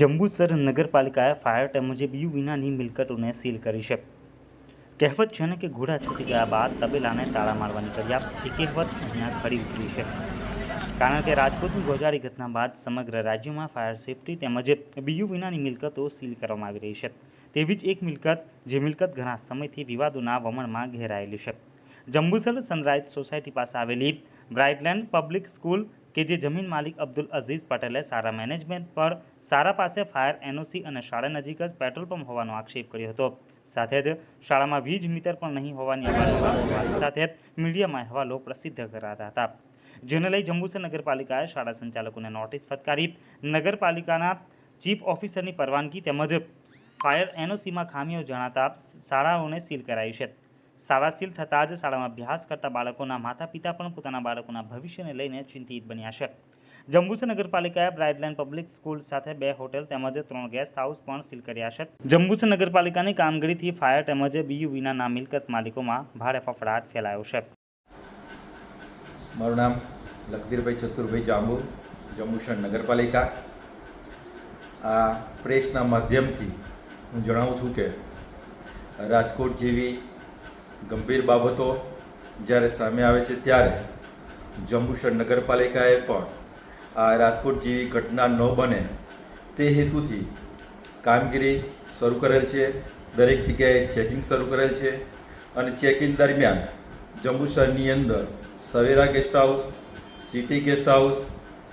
જંબુસર નગરપાલિકાએ ફાયર તેમજ બીયુ વિનાની મિલકતોને સીલ કરી છે. કહેવત છે ને કે ઘોડા છૂટી ગયા બાદ તબેલાને તાળા મારવાની કર્યા એ કહેવત અહીંયા ખરી ઉતરી છે. કારણ કે રાજકોટની ગોજાળી ઘટના બાદ સમગ્ર રાજ્યમાં ફાયર સેફટી તેમજ બીયુ વિનાની મિલકતો સીલ કરવામાં આવી રહી છે. તેવી જ એક મિલકત, જે મિલકત ઘણા સમયથી વિવાદોના વમણમાં ઘેરાયેલી છે. જંબુસર સનરાઇઝ સોસાયટી પાસે આવેલી બ્રાઇટલેન્ડ પબ્લિક સ્કૂલ કે જે જમીન માલિક અબ્દુલ અઝીઝ પટેલે સારા મેનેજમેન્ટ પર સારા પાસે ફાયર એનઓસી અને શાળા નજીક જ પેટ્રોલ પંપ હોવાનો આક્ષેપ કર્યો હતો. સાથે જ શાળામાં વીજ મીટર પણ નહીં હોવાની અવારનવાર સાથે મીડિયામાં અહેવાલો પ્રસિદ્ધ કરાતા હતા. જેને લઈ જંબુસર નગરપાલિકાએ શાળા સંચાલકોને નોટિસ ફટકારી. નગરપાલિકાના ચીફ ઓફિસરની પરવાનગી તેમજ ફાયર એનઓસીમાં ખામીઓ જણાતા શાળાઓને સીલ કરાઈ છે. શાળા સીલ થતાં જ શાળામાં અભ્યાસ કરતા બાળકોના માતા પિતા પણ પોતાના બાળકોના ભવિષ્યને લઈને ચિંતિત બન્યા છે. જંબુસર નગરપાલિકાએ બ્રાઇડલેન્ડ પબ્લિક સ્કૂલ સાથે બે હોટેલ તેમજ ત્રણ ગેસ્ટ હાઉસ પણ સીલ કર્યા છે. જંબુસર નગરપાલિકાની કામગીરીથી ફાયર તેમજ બીયુવીના વિનાના મિલકત માલિકોમાં ભારે ફફડાટ ફેલાયો છે. મારું નામ લખધીરભાઈ ચતુરભાઈ જાંબુ, જંબુસર નગરપાલિકા. આ પ્રેસના માધ્યમથી હું જણાવું છું કે રાજકોટ જેવી ગંભીર બાબતો જ્યારે સામે આવે છે ત્યારે જંબુસર નગરપાલિકાએ પણ આ રાજકોટ જેવી ઘટના ન બને તે હેતુથી કામગીરી શરૂ કરેલ છે. દરેક જગ્યાએ ચેકિંગ શરૂ કરેલ છે અને ચેકિંગ દરમિયાન જંબુસરની અંદર Savera guest house, city guest house,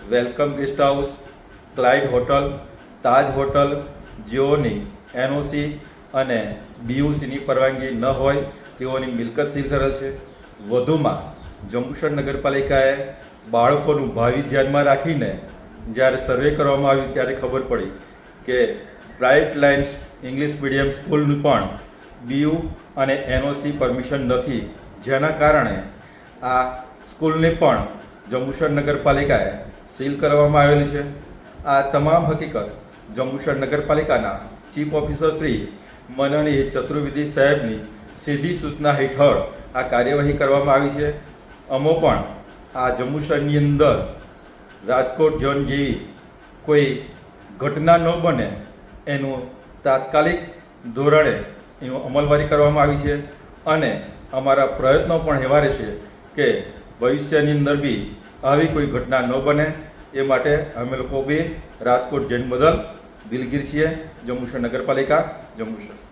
welcome guest house Clyde hotel, Taj hotel જેઓની NOC અને બીયુસીની પરવાનગી ન હોય તેઓની મિલકત સીલ કરેલ છે. વધુમાં, જંબુસર નગરપાલિકાએ બાળકોનું ભાવિ ધ્યાનમાં રાખીને જ્યારે સર્વે કરવામાં આવ્યું ત્યારે ખબર પડી કે બ્રાઇટ લાઇન્સ ઇંગ્લિશ મીડિયમ સ્કૂલનું પણ બીયુ અને એનઓસી પરમિશન નથી. જેના કારણે આ સ્કૂલને પણ જંબુસર નગરપાલિકાએ સીલ કરવામાં આવેલી છે. આ તમામ હકીકત જંબુસર નગરપાલિકાના ચીફ ઓફિસર શ્રી માનનીય ચતુર્વેદી સાહેબની સીધી સૂચના હેઠળ આ કાર્યવાહી કરવામાં આવી છે. અમો પણ આ જંબુસરની અંદર રાજકોટ ઝોન જેવી કોઈ ઘટના ન બને એનું તાત્કાલિક ધોરણે એનું અમલવારી કરવામાં આવી છે અને અમારા પ્રયત્નો પણ એવા રહેશે કે ભવિષ્યની અંદર બી આવી કોઈ ઘટના ન બને. એ માટે અમે લોકો બી રાજકોટ જૈન બદલ દિલગીર છીએ. જંબુસર નગરપાલિકા જંબુસર